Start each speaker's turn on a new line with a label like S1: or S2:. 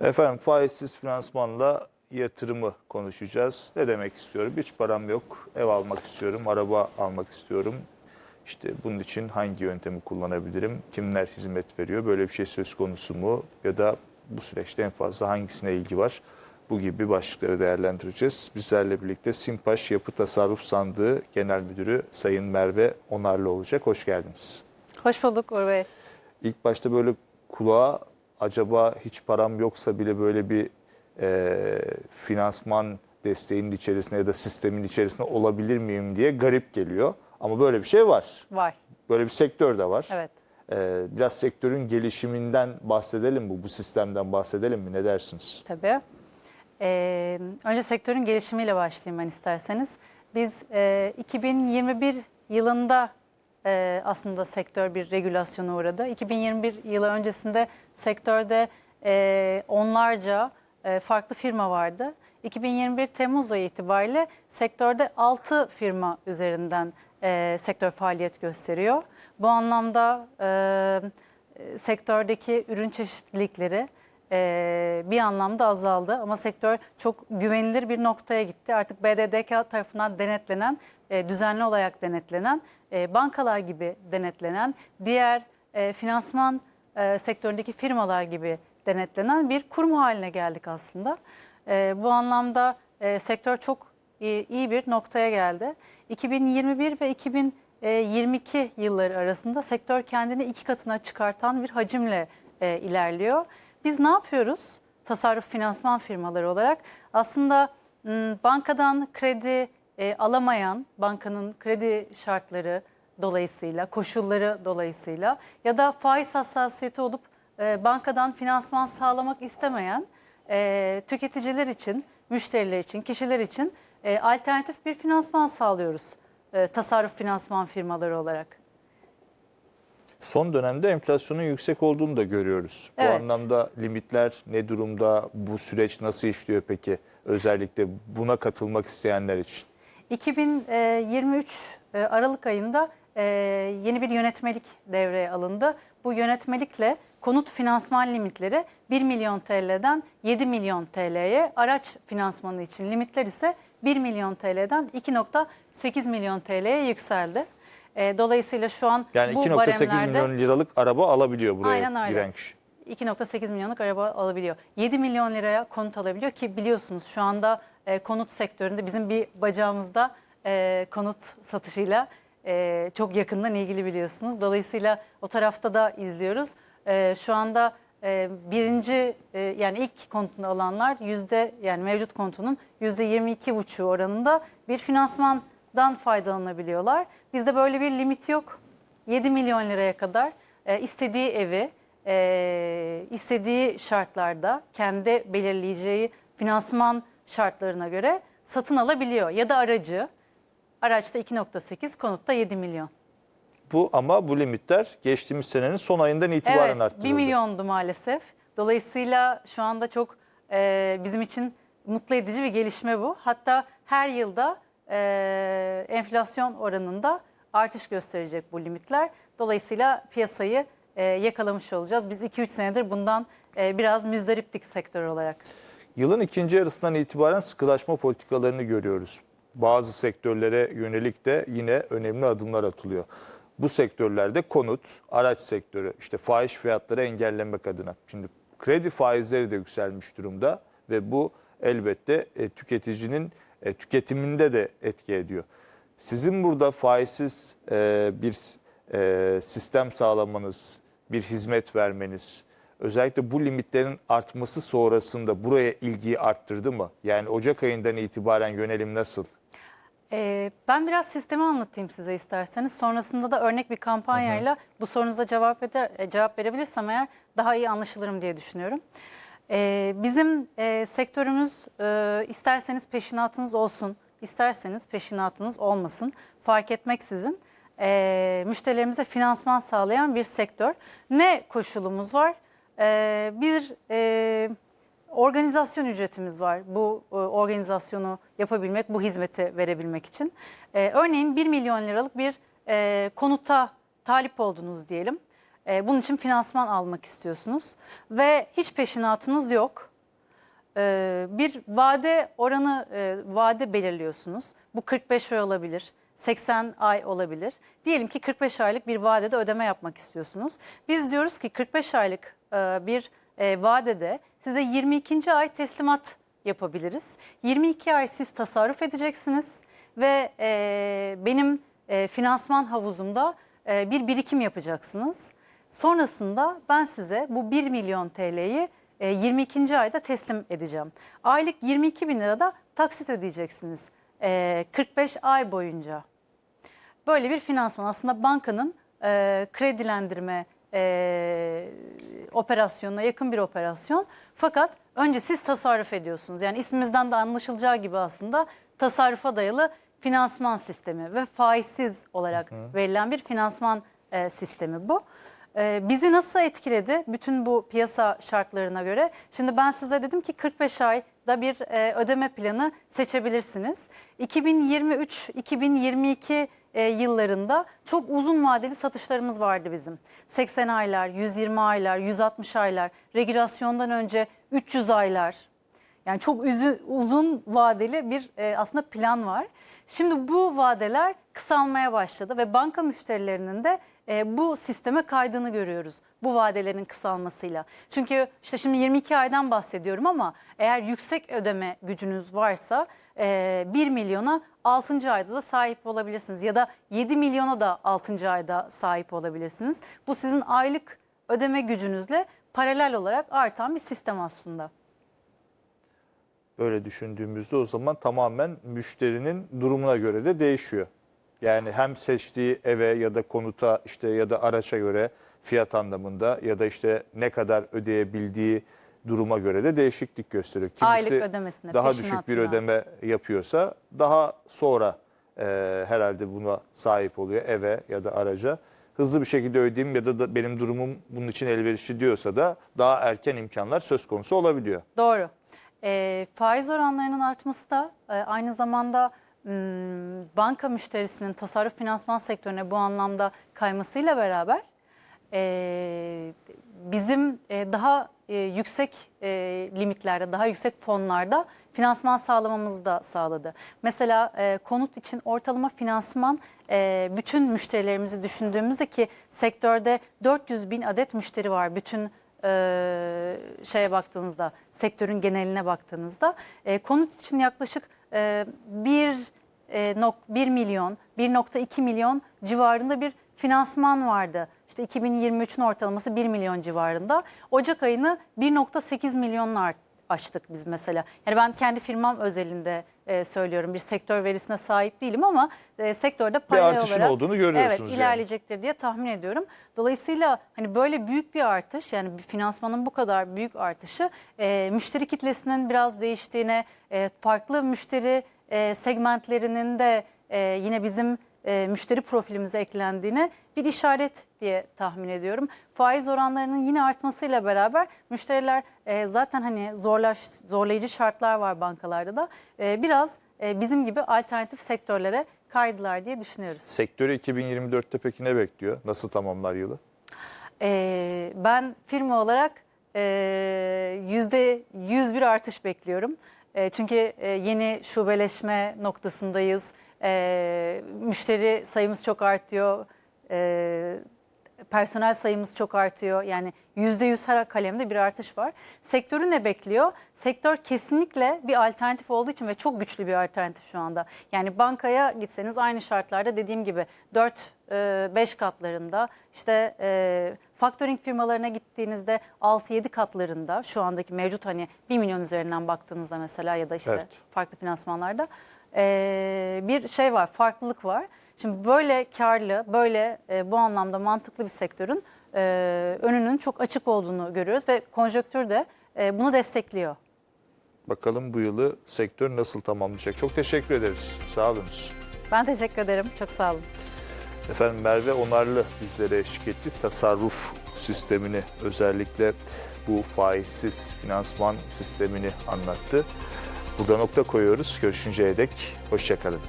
S1: Efendim faizsiz finansmanla yatırımı konuşacağız. Ne demek istiyorum? Hiç param yok. Ev almak istiyorum, araba almak istiyorum. İşte bunun için hangi yöntemi kullanabilirim? Kimler hizmet veriyor? Böyle bir şey söz konusu mu? Ya da bu süreçte en fazla hangisine ilgi var? Bu gibi başlıkları değerlendireceğiz. Bizlerle birlikte Simpaş Yapı Tasarruf Sandığı Genel Müdürü Sayın Merve Onarlı olacak. Hoş geldiniz.
S2: Hoş bulduk Uğur Bey.
S1: İlk başta böyle kulağa acaba hiç param yoksa bile böyle bir e, finansman desteğinin içerisinde ya da sistemin içerisinde olabilir miyim diye garip geliyor. Ama böyle bir şey var.
S2: Var.
S1: Böyle bir sektör de var.
S2: Evet.
S1: E, biraz sektörün gelişiminden bahsedelim mi? Bu sistemden bahsedelim mi? Ne dersiniz?
S2: Tabii. Ee, önce sektörün gelişimiyle başlayayım ben isterseniz. Biz e, 2021 yılında e, aslında sektör bir regülasyona uğradı. 2021 yılı öncesinde sektörde e, onlarca e, farklı firma vardı. 2021 Temmuz ayı itibariyle sektörde 6 firma üzerinden e, sektör faaliyet gösteriyor. Bu anlamda e, sektördeki ürün çeşitlilikleri e, bir anlamda azaldı ama sektör çok güvenilir bir noktaya gitti. Artık BDDK tarafından denetlenen, e, düzenli olarak denetlenen, e, bankalar gibi denetlenen, diğer e, finansman e, sektöründeki firmalar gibi denetlenen bir kurum haline geldik aslında. Bu anlamda sektör çok iyi, bir noktaya geldi. 2021 ve 2022 yılları arasında sektör kendini iki katına çıkartan bir hacimle ilerliyor. Biz ne yapıyoruz? Tasarruf finansman firmaları olarak aslında bankadan kredi e, alamayan, bankanın kredi şartları dolayısıyla, koşulları dolayısıyla ya da faiz hassasiyeti olup e, bankadan finansman sağlamak istemeyen e, tüketiciler için, müşteriler için, kişiler için e, alternatif bir finansman sağlıyoruz e, tasarruf finansman firmaları olarak.
S1: Son dönemde enflasyonun yüksek olduğunu da görüyoruz. Bu
S2: Evet.
S1: anlamda limitler ne durumda? Bu süreç nasıl işliyor peki? Özellikle buna katılmak isteyenler için.
S2: 2023 e, Aralık ayında e, yeni bir yönetmelik devreye alındı. Bu yönetmelikle konut finansman limitleri 1 milyon TL'den 7 milyon TL'ye, araç finansmanı için limitler ise 1 milyon TL'den 2.8 milyon TL'ye yükseldi. E, Dolayısıyla şu an
S1: Yani
S2: bu
S1: 2.8
S2: baremlerde
S1: milyon liralık araba alabiliyor buraya
S2: Aynen öyle.
S1: giren kişi.
S2: 2.8 milyonluk araba alabiliyor. 7 milyon liraya konut alabiliyor ki biliyorsunuz şu anda e, konut sektöründe bizim bir bacağımızda e, konut satışıyla e, çok yakından ilgili biliyorsunuz. Dolayısıyla o tarafta da izliyoruz. E, şu anda e, birinci e, yani ilk konutunu alanlar yüzde yani mevcut konutunun yüzde 22,5 oranında bir finansmandan faydalanabiliyorlar. Bizde böyle bir limit yok. 7 milyon liraya kadar e, istediği evi e, istediği şartlarda kendi belirleyeceği finansman şartlarına göre satın alabiliyor. Ya da aracı araçta 2.8 konutta 7 milyon.
S1: Bu ama bu limitler geçtiğimiz senenin son ayından itibaren
S2: Evet
S1: arttırıldı.
S2: 1 milyondu maalesef. Dolayısıyla şu anda çok e, bizim için mutlu edici bir gelişme bu. Hatta her yılda e, enflasyon oranında artış gösterecek bu limitler. Dolayısıyla piyasayı e, yakalamış olacağız. Biz 2-3 senedir bundan e, biraz müzdariptik sektör olarak.
S1: Yılın ikinci yarısından itibaren sıkılaşma politikalarını görüyoruz. Bazı sektörlere yönelik de yine önemli adımlar atılıyor. Bu sektörlerde konut, araç sektörü, işte faiz fiyatları engellemek adına. Şimdi kredi faizleri de yükselmiş durumda ve bu elbette e, tüketicinin e, tüketiminde de etki ediyor. Sizin burada faizsiz e, bir e, sistem sağlamanız, bir hizmet vermeniz, özellikle bu limitlerin artması sonrasında buraya ilgiyi arttırdı mı? Yani Ocak ayından itibaren yönelim nasıl?
S2: Ee, ben biraz sistemi anlatayım size isterseniz. Sonrasında da örnek bir kampanyayla bu sorunuza cevap eder, e, cevap verebilirsem eğer daha iyi anlaşılırım diye düşünüyorum. Ee, bizim e, sektörümüz e, isterseniz peşinatınız olsun, isterseniz peşinatınız olmasın fark etmeksizin e, müşterilerimize finansman sağlayan bir sektör. Ne koşulumuz var? Ee, bir e, organizasyon ücretimiz var. Bu e, organizasyonu yapabilmek, bu hizmeti verebilmek için. E, örneğin 1 milyon liralık bir e, konuta talip oldunuz diyelim. E, bunun için finansman almak istiyorsunuz ve hiç peşinatınız yok. E, bir vade oranı e, vade belirliyorsunuz. Bu 45 ay olabilir, 80 ay olabilir. Diyelim ki 45 aylık bir vadede ödeme yapmak istiyorsunuz. Biz diyoruz ki 45 aylık e, bir e, vadede size 22. ay teslimat yapabiliriz. 22 ay siz tasarruf edeceksiniz ve e, benim e, finansman havuzumda e, bir birikim yapacaksınız. Sonrasında ben size bu 1 milyon TL'yi e, 22. ayda teslim edeceğim. Aylık 22 bin lirada taksit ödeyeceksiniz e, 45 ay boyunca. Böyle bir finansman aslında bankanın e, kredilendirme e, operasyonuna yakın bir operasyon. Fakat önce siz tasarruf ediyorsunuz. Yani ismimizden de anlaşılacağı gibi aslında tasarrufa dayalı finansman sistemi ve faizsiz olarak verilen bir finansman e, sistemi bu. E, bizi nasıl etkiledi bütün bu piyasa şartlarına göre? Şimdi ben size dedim ki 45 ayda bir e, ödeme planı seçebilirsiniz. 2023-2022 e, yıllarında çok uzun vadeli satışlarımız vardı bizim. 80 aylar, 120 aylar, 160 aylar, regülasyondan önce 300 aylar. Yani çok uzun vadeli bir e, aslında plan var. Şimdi bu vadeler kısalmaya başladı ve banka müşterilerinin de e, bu sisteme kaydığını görüyoruz. Bu vadelerin kısalmasıyla. Çünkü işte şimdi 22 aydan bahsediyorum ama eğer yüksek ödeme gücünüz varsa e, 1 milyona 6. ayda da sahip olabilirsiniz. Ya da 7 milyona da 6. ayda sahip olabilirsiniz. Bu sizin aylık ödeme gücünüzle paralel olarak artan bir sistem aslında.
S1: Böyle düşündüğümüzde o zaman tamamen müşterinin durumuna göre de değişiyor. Yani hem seçtiği eve ya da konuta işte ya da araça göre fiyat anlamında ya da işte ne kadar ödeyebildiği duruma göre de değişiklik gösteriyor. Kimisi
S2: Aylık ödemesine,
S1: daha düşük bir ödeme yapıyorsa daha sonra e, herhalde buna sahip oluyor eve ya da araca. Hızlı bir şekilde ödeyeyim ya da, da benim durumum bunun için elverişli diyorsa da daha erken imkanlar söz konusu olabiliyor.
S2: Doğru. E, faiz oranlarının artması da e, aynı zamanda banka müşterisinin tasarruf finansman sektörüne bu anlamda kaymasıyla beraber e, bizim e, daha e, yüksek e, limitlerde, daha yüksek fonlarda finansman sağlamamızı da sağladı. Mesela e, konut için ortalama finansman e, bütün müşterilerimizi düşündüğümüzde ki sektörde 400 bin adet müşteri var bütün e, şeye baktığınızda, sektörün geneline baktığınızda e, konut için yaklaşık e, 1 nok 1 milyon, 1.2 milyon civarında bir finansman vardı. İşte 2023'ün ortalaması 1 milyon civarında. Ocak ayını 1.8 milyonla açtık biz mesela. Yani ben kendi firmam özelinde e, söylüyorum. Bir sektör verisine sahip değilim ama e, sektörde paralel
S1: artışın
S2: olarak
S1: olduğunu görüyorsunuz
S2: Evet,
S1: yani.
S2: ilerleyecektir diye tahmin ediyorum. Dolayısıyla hani böyle büyük bir artış yani bir finansmanın bu kadar büyük artışı e, müşteri kitlesinin biraz değiştiğine, e, farklı müşteri e, segmentlerinin de e, yine bizim e, müşteri profilimize eklendiğine bir işaret diye tahmin ediyorum. Faiz oranlarının yine artmasıyla beraber müşteriler e, zaten hani zorlaş, zorlayıcı şartlar var bankalarda da e, biraz e, bizim gibi alternatif sektörlere kaydılar diye düşünüyoruz.
S1: Sektörü 2024'te peki ne bekliyor? Nasıl tamamlar yılı?
S2: Ben firma olarak e, yüzde yüz bir artış bekliyorum. E, çünkü e, yeni şubeleşme noktasındayız. E, müşteri sayımız çok artıyor. Personel sayımız çok artıyor. Yani yüzde yüz her kalemde bir artış var. Sektörü ne bekliyor? Sektör kesinlikle bir alternatif olduğu için ve çok güçlü bir alternatif şu anda. Yani bankaya gitseniz aynı şartlarda dediğim gibi 4-5 katlarında işte factoring firmalarına gittiğinizde 6-7 katlarında şu andaki mevcut hani 1 milyon üzerinden baktığınızda mesela ya da işte
S1: Evet.
S2: farklı finansmanlarda e, bir şey var, farklılık var. Şimdi böyle karlı, böyle e, bu anlamda mantıklı bir sektörün e, önünün çok açık olduğunu görüyoruz ve konjonktür de e, bunu destekliyor.
S1: Bakalım bu yılı sektör nasıl tamamlayacak? Çok teşekkür ederiz. Sağ olunuz.
S2: Ben teşekkür ederim. Çok sağ olun.
S1: Efendim Merve Onarlı bizlere eşlik. Tasarruf sistemini özellikle bu faizsiz finansman sistemini anlattı. Burada nokta koyuyoruz. Görüşünceye dek hoşçakalın.